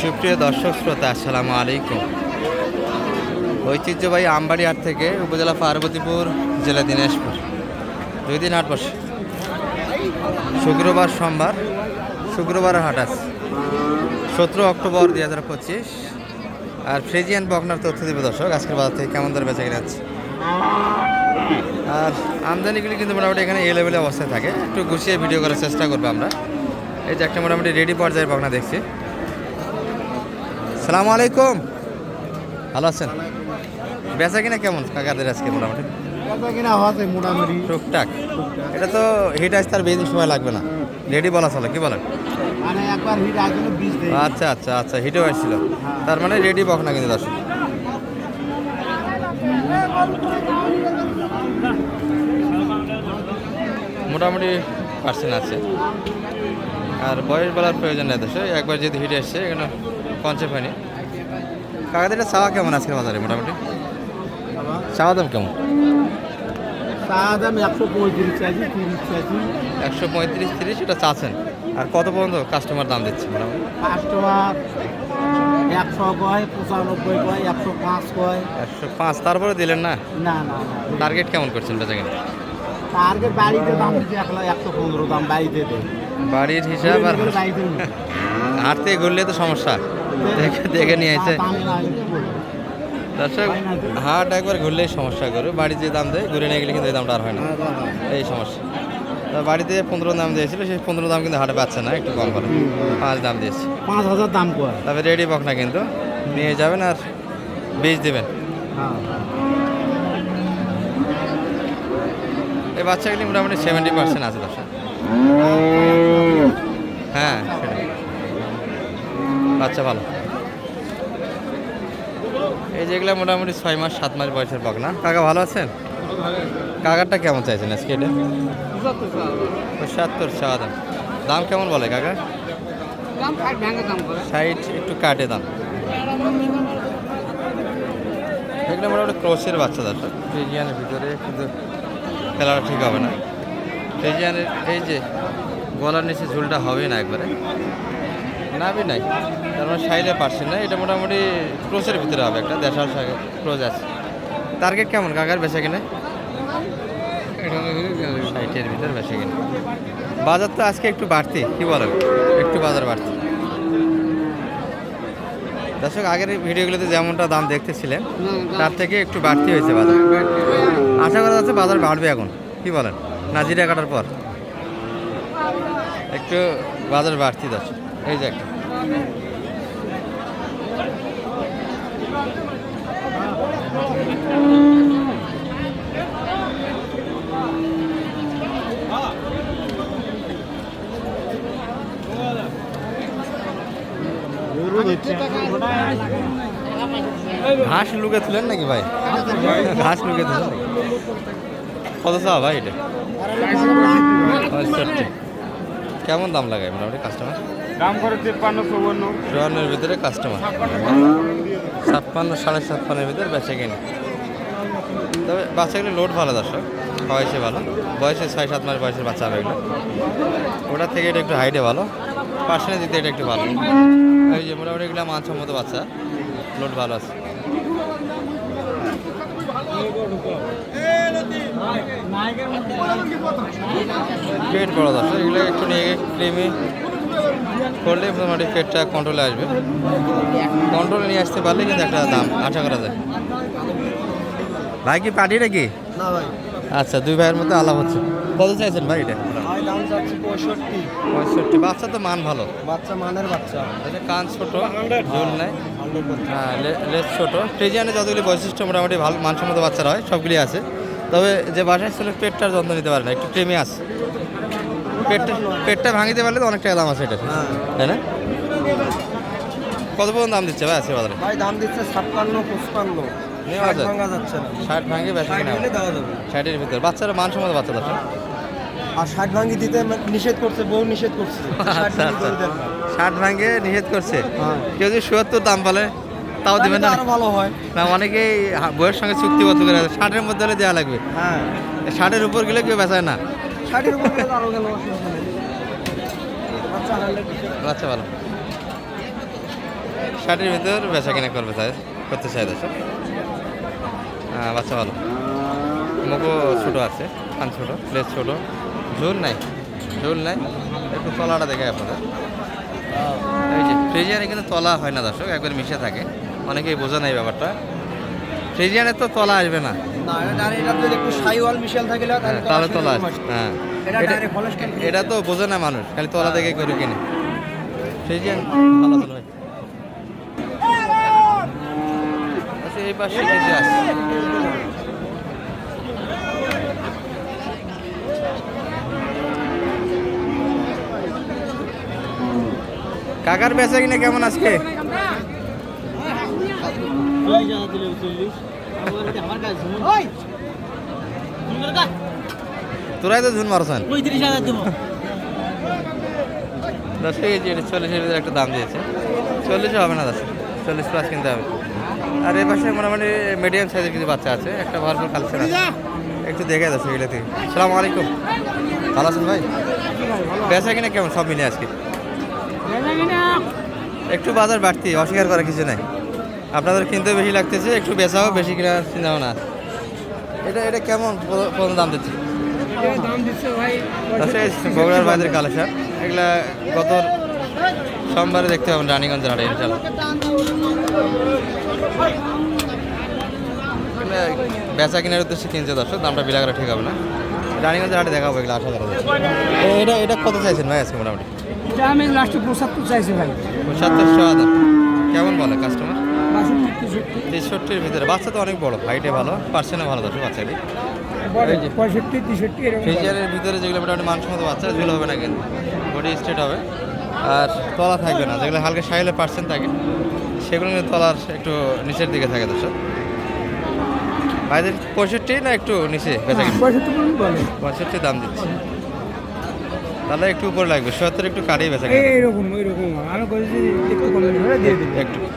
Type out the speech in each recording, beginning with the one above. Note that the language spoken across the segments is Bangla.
সুপ্রিয় দর্শক শ্রোতা, আসসালামু আলাইকুম। ঐতিহ্যবাহী আমবাড়ি হাট থেকে উপজেলা পার্বতীপুর, জেলা দিনাজপুর। দুই দিন হাট বসে শুক্রবার সোমবার শুক্রবারের হাট আছে সতেরো অক্টোবর দুই হাজার পঁচিশ। আর ফ্রিজিয়ান বকনার তথ্য দিব দর্শক, আজকের বাজার থেকে কেমন দরে বেচা কিনে যাচ্ছে আর আমদানিগুলি কিন্তু মোটামুটি এখানে এ লেভেলে অবস্থায় থাকে। একটু গুছিয়ে ভিডিও করার চেষ্টা করব আমরা। এই যে একটা মোটামুটি রেডি পর্যায়ের বকনা দেখছি। সালামু আলাইকুম। ভালো আছেন? বেচা কিনা কেমন কাকাদের আজকে মোটামুটি? কিনা হওয়াতে মোটামুটি। টুকটাক। এটা তো হিট আসতে আর বেশি সময় লাগবে না। রেডি বলা চলে কি বলেন? মানে আচ্ছা আচ্ছা আচ্ছা হিটও আসছিল। তার মানে রেডি বকনা কিন্তু দর্শক। মোটামুটি পার্সেন্ট আছে। আর বয়স বলার প্রয়োজন নেই দেশে একবার যদি হিটে আসছে এখানে পঞ্চাশ হয়নি। কাকাদের চাওয়া কেমন আজকের বাজারে মোটামুটি? চাওয়া দাম কেমন? একশো পঁয়ত্রিশ তিরিশ এটা চাচ্ছেন। আর কত পর্যন্ত কাস্টমার দাম দিচ্ছে মোটামুটি? কাস্টমার একশো কয় পঁচানব্বই কয় একশো পাঁচ কয়। একশো পাঁচ তারপরে দিলেন না? না না না। টার্গেট কেমন করছেন বেচা কিনা বাড়িতে দাম দিচ্ছে এক লাখ একশো পনেরো দাম বাড়িতে দেয় বাড়ির হিসাব আর বাড়িতে নেই। হাট থেকে ঘুরলে তো সমস্যা। দেখে দেখে নিয়ে বলব? দর্শক হাট একবার ঘুরলেই সমস্যা করে। বাড়ি যে দাম দেয় ঘুরে নিয়ে গেলে কিন্তু এই দামটা আর হয় না। এই সমস্যা। তা বাড়িতে পনেরো দাম দিয়েছিল সেই পনেরো দাম কিন্তু হাটে পাচ্ছে না একটু কম করে। পাঁচ দাম দিয়েছি। পাঁচ হাজার দাম কয়? তবে রেডি বক না কিন্তু। নিয়ে যাবেন আর বীজ দেবেন। হ্যাঁ। এই বাচ্চাগুলি মোটামুটি সেভেন্টি পার্সেন্ট আছে দর্শক। হ্যাঁ বাচ্চা ভালো। এই যেগুলো মোটামুটি ছয় মাস, সাত মাস বয়সের বক না? কাকা ভালো আছেন? কাকারটা কেমন চাইছেন আজকে এটা? পঁচাত্তর চাওয়া দাম। কেমন বলে কাকা? সাইড একটু কাটে দাম। এগুলো মোটামুটি ক্রোসের বাচ্চা দর্শক। ফ্রিজিয়ানের ভিতরে কিন্তু খেলাটা ঠিক হবে না। ফ্রিজিয়ানের এই যে গলার নিচে ঝুলটা হবে না একবারে। নাবি নাই। তার মানে সাইলে পারছে না। এটা মোটামুটি ক্রোসের ভিতরে হবে একটা। দেড়শো সাগে ক্রোজ আছে। টার্গেট কেমন? কাকার বেচা কিনে? সাইটের ভিতরে বেচা কিনে। বাজার তো আজকে একটু বাড়তি। কি বলেন একটু বাজার বাড়তি। দর্শক আগের ভিডিওগুলোতে যেমনটা দাম দেখতেছিলেন তার থেকে একটু বাড়তি হয়েছে বাজার। আশা করা যাচ্ছে বাজার বাড়বে এখন। কি বলেন? নাজিরা কাটার পর। একটু বাজার বাড়তি দর্শক। এই যে একটা। ঘাস লুকে তুলেন নাকি ভাই? ঘাস লুকে তুলেন কত চা ভাই এটা? কেমন দাম লাগায় মোটামুটি কাস্টমার দাম করে তিপ্পান্ন চৌবন্ন চুয়ান্নের ভিতরে কাস্টমার ছাপ্পান্ন সাড়ে ছাপ্পান্নের ভিতরে বেচে কিনে। তবে বাচ্চাগুলো লোড ভালো দর্শক। বয়সে ভালো। বয়সে ছয় সাত মাস বয়সের বাচ্চা হবে এগুলো। ওটার থেকে এটা একটু হাইটে ভালো। পার্সেন্টের দিতে এটা একটু ভালো। এই যে মোটামুটি এগুলো মানসম্মত বাচ্চা। লোড ভালো আছে। পেট বড় দর্শক এগুলো একটু নিয়ে ক্রিমি করলে মোটামুটি পেটটা কন্ট্রোলে আসবে। কন্ট্রোলে নিয়ে আসতে পারলে কিন্তু একটা দাম আশা করা যায়। ভাই কি পার্টি নাকি? আচ্ছা দুই ভাইয়ের মধ্যে আলাপ হচ্ছে। কত চাইছেন ভাই এটা? ভাই দাম চাচ্ছি পঁয়ষট্টি। পঁয়ষট্টি। বাচ্চা তো মান ভালো। বাচ্চা মানের বাচ্চা। এটা কান ছোট ঝোল নেয় হ্যাঁ লে- লেজ ছোট। ফ্রিজিয়ানে যতগুলি বৈশিষ্ট্য মোটামুটি ভালো মানসম্মত বাচ্চারা হয় সবগুলি আছে। তবে যে বাসায় ছিল পেটটার যত্ন নিতে পারে না একটু ক্রেমি আছে। পেটটা পেটটা ভাঙিতে পারলে তো অনেক টাকা দাম আছে এটা। হ্যাঁ। তাই না? কত পর্যন্ত দাম দিচ্ছে ভাই আছে বাজারে ভাই দাম দিচ্ছে ছাপ্পান্ন পঁচপান্ন। নেওয়া যাচ্ছে ষাট ভাঙে বেশি দেওয়া যাবে। ষাটের ভিতরে। বাচ্চারা মানসম্মত বাচ্চা দশ আর ষাট ভাঙি দিতে নিষেধ করছে বউ নিষেধ করছে। ষাট আচ্ছা। আচ্ছা। ষাট ভাঙে নিষেধ করছে? হ্যাঁ। কেউ যদি সত্তর দাম পালে তাও দিবেন না। ভালো হয়। না অনেকেই বইয়ের সঙ্গে চুক্তিবদ্ধ করে আছে ষাটের মধ্যে হলে দেওয়া লাগবে। হ্যাঁ। ষাটের উপর গেলে কেউ বেচায় না। ষাটের উপর গেলে আরও গেল আচ্ছা ভালো। ষাটের ভিতর বেচা কিনা করবে তাই করতে চাই দর্শক বাচ্চা ভালো। মুখও ছোটো আছে কান ছোটো প্লেস ছোটো। ঝোল নাই ঝোল নাই। একটু তলাটা দেখে আপনাদের। এই যে ফ্রিজিয়ানে কিন্তু তলা হয় না দর্শক একবার মিশে থাকে। অনেকেই বোঝে না এই ব্যাপারটা। ফ্রিজিয়ানে তো তলা আসবে না। না এটা এটা যদি একটু সাইওয়াল মিশাল থাকে হ্যাঁ, তাহলে তলা আসবে হ্যাঁ। এটা তো বোঝে না মানুষ খালি তলা দেখে করে কিনে। ফ্রিজিয়ান ভালো চলো ভাই কাকার বেচা কিনে কেমন আজকে? তোরাই তো ঝুন মারছেন। দশ কেজি ভিতরে একটা দাম দিয়েছে। চল্লিশে হবে না দশ, চল্লিশ প্লাস কিনতে হবে। আর এর পাশে মোটামুটি মিডিয়াম সাইজের কিছু বাচ্চা আছে একটা ভরপুর কালেকশন আছে। একটু দেখে দশ এগুলো থেকে সালাম আলাইকুম। ভালো আছেন ভাই? বেচা কিনা কেমন? সব মিলে আজকে? একটু বাজার বাড়তি অস্বীকার করার কিছু নাই। আপনাদের কিনতে বেশি লাগতেছে একটু বেচাও বেশি কিনা চিন্তা ভাবনা আছে। এটা এটা কেমন কত দাম দিচ্ছে? বগুড়ার বাইরের কালেকশন এগুলা গত সোমবারে দেখতে পাবেন রানীগঞ্জের হাটে ইনশাল্লাহ বেচা কেনার উদ্দেশ্যে কিনছে দর্শক দামটা বিলাগরা ঠিক হবে না। রানীগঞ্জের হাটে দেখাবো এগুলো আশা করা যায় এ- এটা এটা কত চাইছেন ভাই আজকে মোটামুটি? এটা আমি লাস্টে পঁচাত্তর চাইছি ভাই। হাজার। কেমন বলে কাস্টমার তেষট্টির ভিতরে। বাচ্চা তো অনেক বড় হাইটে ভালো পার্সেন্টে ভালো দর্শক বাচ্চাটি পঁয়ষট্টি তেষট্টি ভিতরে যেগুলো মোটামুটি মানসম্মত বাচ্চা ঝুল হবে না কিন্তু। বডি স্ট্রেট হবে। আর তলা থাকবে না যেগুলো হালকা সাইলে পার্সেন্ট থাকে সেগুলো কিন্তু তলার একটু নিচের দিকে থাকে দর্শক। ভাইদের পঁয়ষট্টি না একটু নিচে? পঁয়ষট্টি দাম দিচ্ছে। তাহলে একটু উপরে লাগবে সত্তর একটু কাটিয়ে বেচা একটু দিয়ে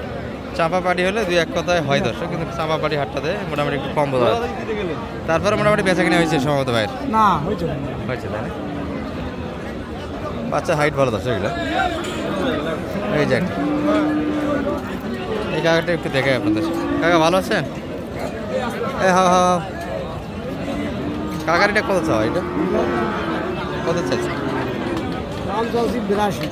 চাপা পাটি হলে দুই এক কথায় হয় দর্শক কিন্তু চাপা পাটি হাটটাতে মোটামুটি একটু কম বোঝা তারপরে মোটামুটি বেচা কিনা হয়েছে সম্ভবত ভাইয়ের? না হয়েছে। হয়েছে তাই না? বাচ্চা হাইট ভালো দর্শক এগুলো এই যে একটা। এই কাকাটা একটু দেখে আপনাদের। কাকা ভালো আছেন? এ হা হা কাকার এটা কত চাওয়া এটা? কত চাইছে বিরাশি।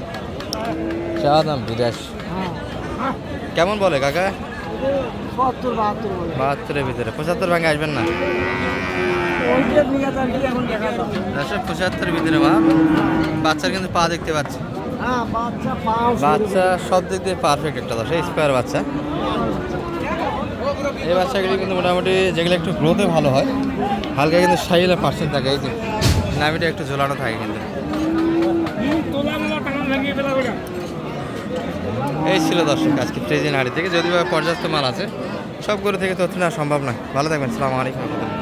চা দাম বিরাশি। হ্যাঁ। কেমন বলে কাকা? বাহাত্তরের ভিতরে। পঁচাত্তর ভাঙে আসবেন না? ওইটা নিয়ে তার কি এখন দেখা যাবে দশশো পঁচাত্তরের ভিতরে বাচ্চার কিন্তু পা দেখতে পাচ্ছি। বাচ্চা সব দিক দিয়ে পারফেক্ট একটা দশ স্কোয়ার বাচ্চা। এই বাচ্চাগুলি কিন্তু মোটামুটি যেগুলো একটু গ্রোথে ভালো হয়, হালকা কিন্তু সাইলে পার্সেন্ট থাকে, এই যে নামিটা একটু ঝোলানো থাকে কিন্তু। এই ছিল দর্শক আজকে প্রেজেন্ট হাড়ি থেকে, যদিও পর্যাপ্ত মাল আছে সব করে থেকে তথ্য নেওয়া সম্ভব নয়। ভালো থাকবেন, সালাম আলাইকুম রহমতুল্লাহ।